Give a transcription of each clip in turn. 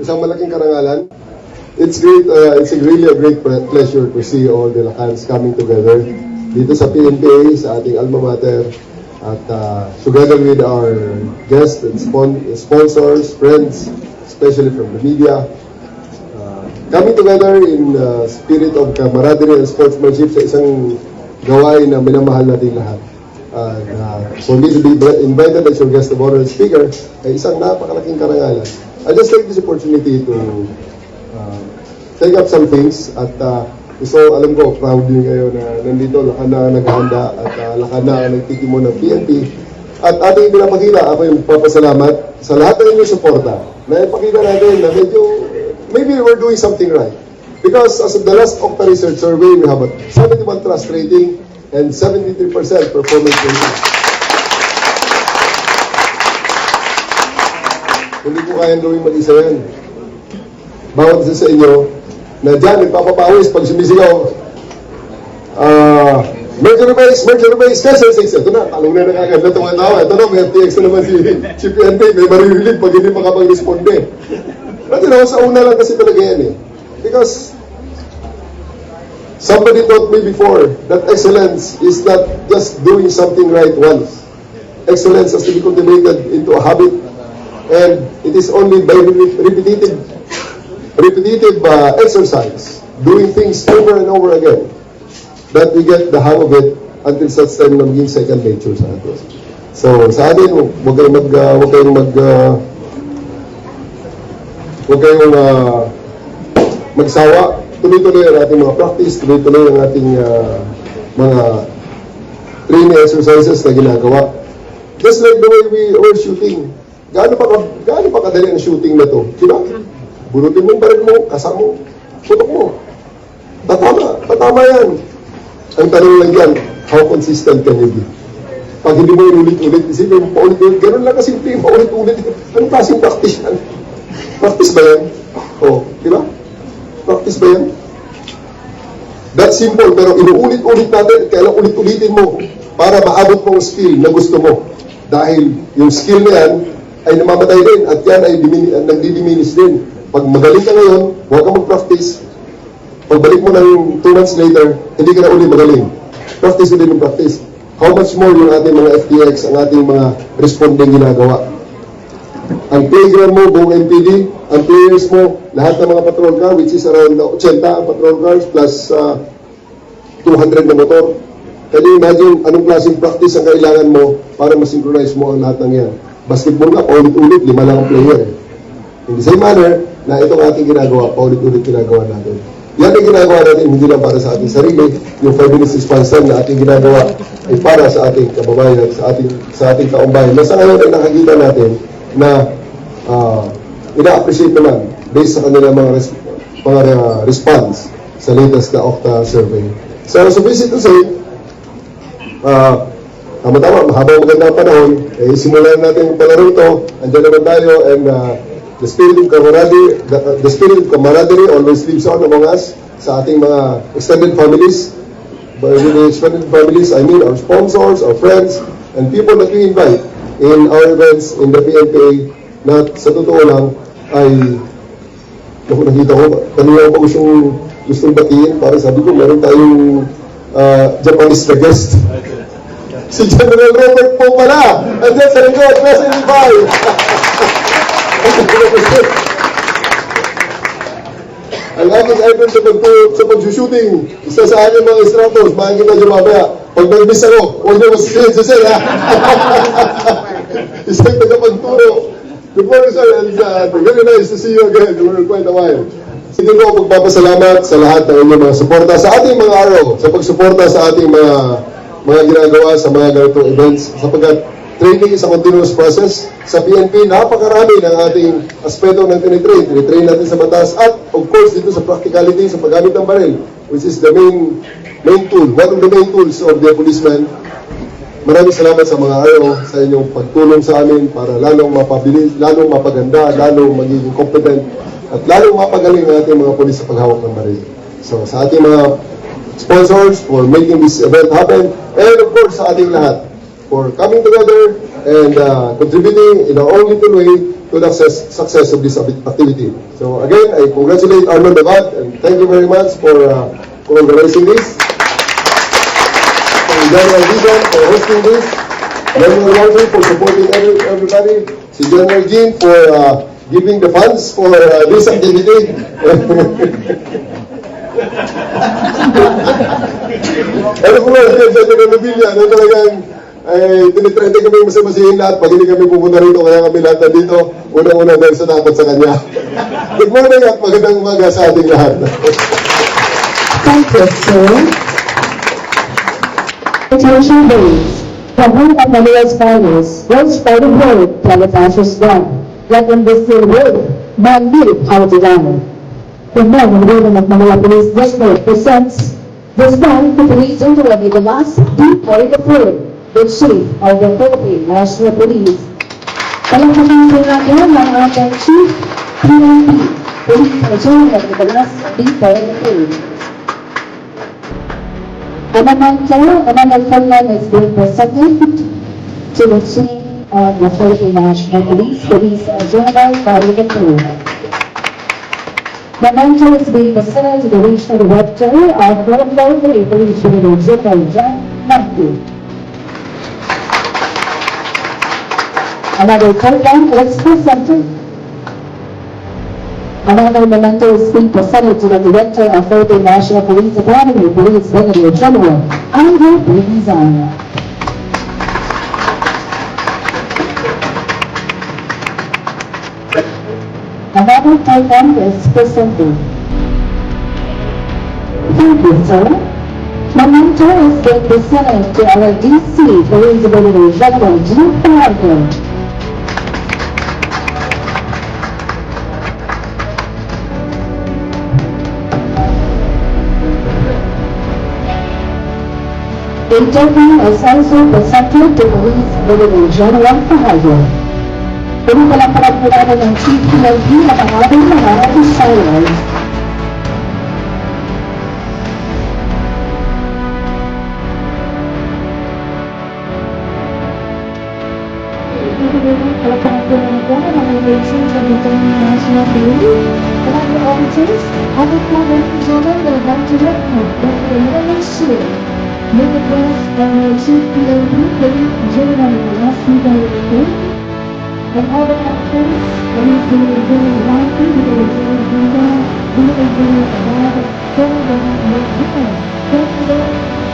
isang malaking karangalan. It's great, uh, it's really a great ple- pleasure to see all the Lacans coming together dito sa PNPA, sa ating alma mater, at uh, together with our guests and spon- sponsors, friends, especially from the media, uh, coming together in uh, spirit of camaraderie and sportsmanship sa isang gawain na minamahal natin lahat. Uh, na for me to be invited as your guest of honor and speaker ay isang napakalaking karangalan. I just take this opportunity to uh, take up some things at uh, so alam ko proud din kayo na nandito lakan na naghahanda at uh, lakan na nagtitimo ng PNP at ating pinapakita ako yung papasalamat sa lahat ng inyong suporta. Na ipakita natin na medyo maybe we're doing something right. Because as of the last Octa Research Survey we have a 71 trust rating and 73% performance rating hindi ko kayang gawin mag-isa yan bawat isa sa inyo na dyan nagpapapawis pag sumisigaw ah Mercury base, Mercury base, kasi six. Ito na, talong na nakagad na tumatawa. Ito na, may FTX na naman si, si PNP. May maririlig pag hindi makapag-responde. But you know, sa una lang kasi talaga yan eh. Because somebody taught me before that excellence is not just doing something right once. Excellence has to be cultivated into a habit and it is only by re- repetitive repetitive uh, exercise, doing things over and over again, that we get the hang of it until such time na maging second nature sa atin. So, sa atin, huwag kayong mag, uh, huwag kayong mag, uh, huwag kayong uh, magsawa. Tuloy-tuloy ang ating mga practice, tuloy-tuloy ang ating uh, mga training exercises na ginagawa. Just like the way we were shooting. Gaano pa, gaano pa kadali ang shooting na to? Diba? Bunutin mo yung baril mo, kasama mo, putok mo. Tatama, tatama yan. Ang tanong lang yan, how consistent can you be? Pag hindi mo inulit-ulit, isipin mo paulit-ulit, ganun lang kasi yung paulit-ulit. Anong klaseng practice yan? Practice ba yan? O, di ba? Practice ba yan? That's simple, pero inuulit-ulit natin, kailan ulit-ulitin mo para maabot mo ang skill na gusto mo. Dahil yung skill na yan ay namamatay din at yan ay uh, nagdi-diminish din. Pag magaling ka ngayon, huwag ka mag-practice. Pagbalik mo ng 2 months later, hindi ka na uli magaling. Practice ulit ng practice. How much more yung ating mga FTX, ang ating mga responding ginagawa. Ang playground mo, buong MPD, ang players mo, lahat ng mga patrol car, which is around 80 ang patrol cars, plus uh, 200 na motor. Can you imagine anong klaseng practice ang kailangan mo para masynchronize mo ang lahat ng yan? Basketball nga, paulit-ulit, lima lang ang player. In the same manner, na itong ating ginagawa, paulit-ulit ginagawa natin. Yan ang ginagawa natin, hindi lang para sa ating sarili, yung 5 minutes response na ating ginagawa ay para sa ating kababayan, sa ating sa ating taong bayan. Nasa ngayon ay nakakita natin na uh, ina-appreciate naman based sa kanilang mga, res- mga uh, response sa latest na Okta survey. So, suffice it to say, uh, tama-tama, mahabang maganda ang panahon, eh, simulan natin yung palaro ito, andyan naman tayo, and uh, the spirit of camaraderie, the, the spirit of camaraderie always lives on among us sa ating mga extended families. With the extended families, I mean our sponsors, our friends, and people that we invite in our events in the PNPA na sa totoo lang ay Naku, nakita ko, kanina ko gustong, gustong batiin para sabi ko, meron tayong uh, Japanese na guest. Si General Robert po pala! Andyan sa likod, President Pai! Ang aking idol sa, pag sa pag-shooting, isa sa aking mga instructors, makikita niyo mamaya, pag nag-miss ako, huwag niyo masisilin sa sila. Isang tagapagturo. Good morning, sir, and uh, very nice to see you again. We're quite a while. Sige ko, magpapasalamat sa lahat ng inyong mga suporta sa ating mga araw, sa pagsuporta sa ating mga mga ginagawa sa mga ganitong events, sapagkat training is a continuous process. Sa PNP, napakarami ng ating aspeto ng tinitrain. Tinitrain natin sa batas at, of course, dito sa practicality, sa paggamit ng baril, which is the main main tool, one of the main tools of the policeman. Maraming salamat sa mga araw, sa inyong pagtulong sa amin para lalong mapabilis, lalong mapaganda, lalong magiging competent, at lalong mapagaling ang ating mga polis sa paghawak ng baril. So, sa ating mga sponsors for making this event happen, and of course, sa ating lahat, for coming together and uh, contributing in our own little way to the success, success of this activity. So again, I congratulate Armand Abad and thank you very much for, uh, organizing this. And General Vigan for hosting this. General Walter for supporting every, everybody. Si General Jean for uh, giving the funds for uh, this activity. ano po ba, sa General Nobilla, ano talagang ay tinitrete kami masamasihin lahat pag hindi kami pupunta rito, kaya kami lahat nandito, unang-una dahil sa takot sa kanya. Good morning at magandang umaga sa ating lahat. Thank you, sir. Attention please. The home of Maria's finals was by the word Telepathos one. Let them be still word, Manil Pautidano. The men and women of Manila Police District presents this one to police Unterwagi, the last decoy the third, the chief of the Philippine National Police. Palangkaman po natin ang ating chief PNP, Police General Nicolas the third. The memento, the memento is being presented to the Chief of the Philippine National Police, Police General Mario Memento is being presented to the Regional Director of Philippine Police General John Matthew. Another program presented Another memento is being presented to the Director of Philippine National Police Academy, Police Brigadier General Andrew Brizan. Is presented. Thank you, sir. Memento is being presented to our DC Police Brigadier General Jim Parker. Token is also presented to Police Brigadier General Fajardo. Pinapalakpakan po natin ang Chief PLD at ang ating mga officers. Palakpakan po natin po ang mga relations sa Philippine National Police. Mga officers, ating po ng General Director of Dr. Malaysia. Nicholas and Chief PLD, Police General Lassie Director, and other actors, Police General General Lassie, General General Gunda, General General Abad, General General Mahal, General Ano?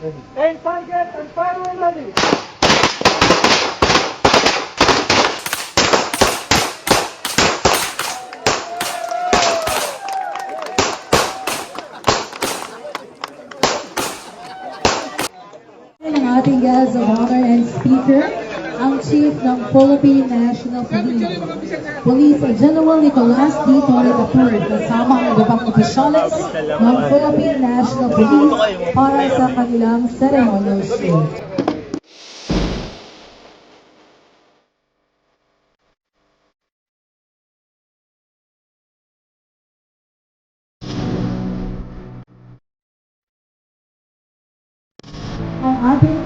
And target and fire when ready. ng ating guest of honor and speaker, ang Chief ng Philippine National Police, Police General Nicolas D. Torre kasama ang iba pang opisyales ng Philippine National Police para sa kanilang ceremonial show. ang ating